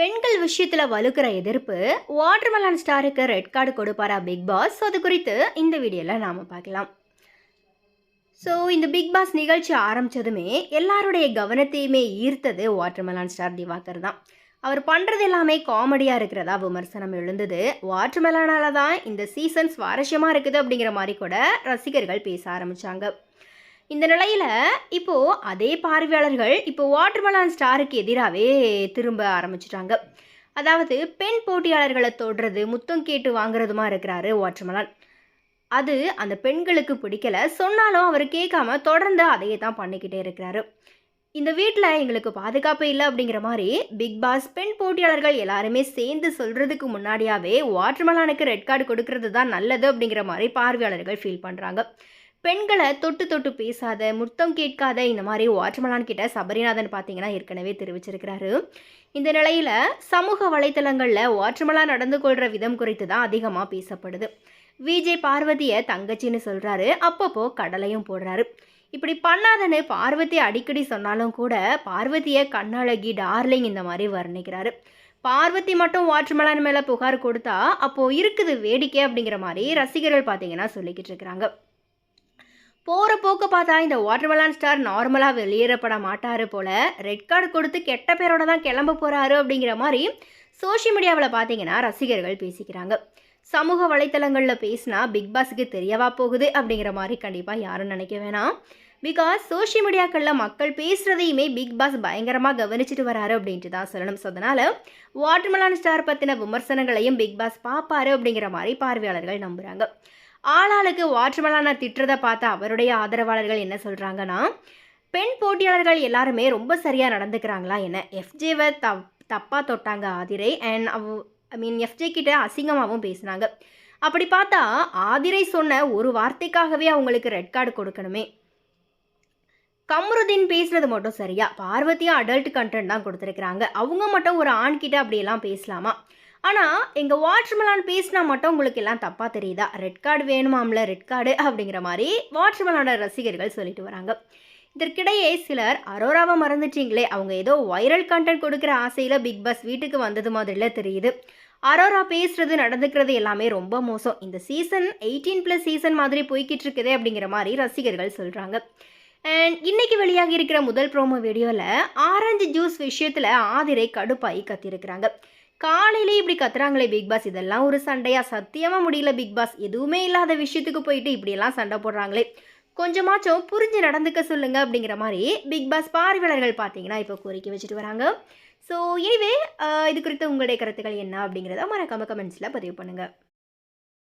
பெண்கள் விஷயத்துல வலுக்கிற எதிர்ப்பு வாட்டர்மெலன் ஸ்டாருக்கு ரெட் கார்டு கொடுப்பாரா பிக் பாஸ் அது குறித்து இந்த வீடியோவில் நாம் பார்க்கலாம். ஸோ இந்த பிக் பாஸ் நிகழ்ச்சி ஆரம்பித்ததுமே எல்லாருடைய கவனத்தையுமே ஈர்த்தது வாட்டர்மெலான் ஸ்டார் திவாகர் தான். அவர் பண்ணுறது எல்லாமே காமெடியாக இருக்கிறதா விமர்சனம் எழுந்தது. வாட்டர்மெலனால தான் இந்த சீசன் சுவாரஸ்யமாக இருக்குது அப்படிங்கிற மாதிரி கூட ரசிகர்கள் பேச ஆரம்பித்தாங்க இந்த நிலையில் இப்போது அதே பார்வையாளர்கள் இப்போ வாட்டர்மலான் ஸ்டாருக்கு எதிராகவே திரும்ப ஆரம்பிச்சிட்டாங்க. அதாவது பெண் போட்டியாளர்களை தொடுறது முத்தம் கேட்டு வாங்குறதுமா இருக்கிறாரு வாட்டர்மெலன் அது அந்த பெண்களுக்கு பிடிக்கல. சொன்னாலும் அவர் கேட்காம தொடர்ந்து அதையே தான் பண்ணிக்கிட்டே இருக்கிறாரு. இந்த வீட்டில் எங்களுக்கு பாதுகாப்பு இல்லை அப்படிங்கிற மாதிரி பிக் பாஸ் பெண் போட்டியாளர்கள் எல்லாருமே சேர்ந்து சொல்கிறதுக்கு முன்னாடியாவே வாட்டர்மலானுக்கு ரெட் கார்டு கொடுக்கறது தான் நல்லது அப்படிங்கிற மாதிரி பார்வையாளர்கள் ஃபீல் பண்ணுறாங்க பெண்களை தொட்டு தொட்டு பேசாத முத்தம் கேட்காத இந்த மாதிரி வாட்ச்மலான் கிட்ட சபரிநாதன் பார்த்தீங்கன்னா ஏற்கனவே தெரிவிச்சிருக்கிறாரு. இந்த நிலையில் சமூக வலைத்தளங்களில் வாட்ச்மலா நடந்து கொள்கிற விதம் குறித்து தான் அதிகமாக பேசப்படுது விஜய் பார்வதியை தங்கச்சின்னு சொல்கிறாரு அப்பப்போ கடலையும் போடுறாரு. இப்படி பண்ணாதன்னு பார்வதி அடிக்கடி சொன்னாலும் கூட பார்வதியை கண்ணழகி டார்லிங் இந்த மாதிரி வர்ணிக்கிறாரு. பார்வதி மட்டும் வாட்ச்மலான் மேலே புகார் கொடுத்தா அப்போது இருக்குது வேடிக்கை அப்படிங்கிற மாதிரி ரசிகர்கள் பார்த்தீங்கன்னா சொல்லிக்கிட்டு இருக்கிறாங்க. போகிற போக்கு பார்த்தா இந்த வாட்டர்மெலான் ஸ்டார் நார்மலாக வெளியேறப்பட மாட்டார் போல். ரெட் கார்டு கொடுத்து கெட்ட பேரோட தான் கிளம்ப போகிறாரு அப்படிங்கிற மாதிரி சோஷியல் மீடியாவில் பார்த்தீங்கன்னா ரசிகர்கள் பேசிக்கிறாங்க. சமூக வலைத்தளங்களில் பேசினா பிக் பாஸுக்கு தெரியவா போகுது அப்படிங்கிற மாதிரி கண்டிப்பாக யாரும் நினைக்க வேணாம். பிகாஸ் சோஷியல் மீடியாக்களில் மக்கள் பேசுகிறதையுமே பிக் பாஸ் பயங்கரமாக கவனிச்சிட்டு வராரு அப்படின்ட்டு தான் சொல்லணும். ஸோ அதனால் வாட்டர்மெலான் ஸ்டார் பற்றின விமர்சனங்களையும் பிக் பாஸ் பார்ப்பாரு அப்படிங்கிற மாதிரி பார்வையாளர்கள் நம்புகிறாங்க ஆளாளுக்கு வாட்டர்மெலானை திட்டுறதை பார்த்த அவருடைய ஆதரவாளர்கள் என்ன சொல்கிறாங்கன்னா பெண் போட்டியாளர்கள் எல்லாருமே ரொம்ப சரியாக நடந்துக்கிறாங்களா என்ன? எஃப்ஜேவை த தப்பாக தொட்டாங்க ஆதிரை அண்ட் அவ் ஐ மீன் எஃப்ஜே கிட்ட அசிங்கமாகவும் பேசினாங்க. அப்படி பார்த்தா ஆதிரை சொன்ன ஒரு வார்த்தைக்காகவே அவங்களுக்கு ரெட் கார்டு கொடுக்கணுமே. கம்ருதீன் பேசுனது மட்டும் சரியா? பார்வதியும் அடல்ட் கண்டென்ட் தான் கொடுத்துருக்குறாங்க. அவங்க மட்டும் ஒரு ஆண்கிட்ட அப்படியெல்லாம் பேசலாமா? ஆனால் எங்கள் வாட்ச்மேலான் பேசினா மட்டும் உங்களுக்கு எல்லாம் தப்பாக தெரியுதா? ரெட் கார்டு வேணுமாம்ல ரெட் கார்டு அப்படிங்கிற மாதிரி வாட்ச்மேலோட ரசிகர்கள் சொல்லிட்டு வராங்க. இதற்கிடையே சிலர் அரோராவை மறந்துட்டீங்களே அவங்க ஏதோ வைரல் கண்டென்ட் கொடுக்குற ஆசையில் பிக் பாஸ் வீட்டுக்கு வந்தது மாதிரில தெரியுது. அரோரா பேசுறது நடந்துக்கிறது எல்லாமே ரொம்ப மோசம். இந்த சீசன் எயிட்டீன் ப்ளஸ் சீசன் மாதிரி போய்கிட்டு இருக்குதே அப்படிங்கிற மாதிரி ரசிகர்கள் சொல்கிறாங்க அண்ட் இன்னைக்கு வெளியாகி இருக்கிற முதல் ப்ரோமோ வீடியோவில் ஆரஞ்சு ஜூஸ் விஷயத்தில் ஆதிரை கடுப்பாகி கத்திருக்கிறாங்க. காலையிலே இப்படி கத்துறாங்களே பிக் பாஸ் இதெல்லாம் ஒரு சண்டையா? சத்தியமாக முடியல பிக் பாஸ் எதுவுமே இல்லாத விஷயத்துக்கு போயிட்டு இப்படியெல்லாம் சண்டை போடுறாங்களே. கொஞ்சமாச்சும் புரிஞ்சு நடந்துக்க சொல்லுங்க அப்படிங்கிற மாதிரி பிக் பாஸ் பார்வையாளர்கள் பார்த்தீங்கன்னா இப்போ கோரிக்கை வச்சுட்டு வராங்க. ஸோ எனிவே இது குறித்து உங்களுடைய கருத்துக்கள் என்ன அப்படிங்கிறத மறக்காம கமெண்ட்ஸில் பதிவு பண்ணுங்கள்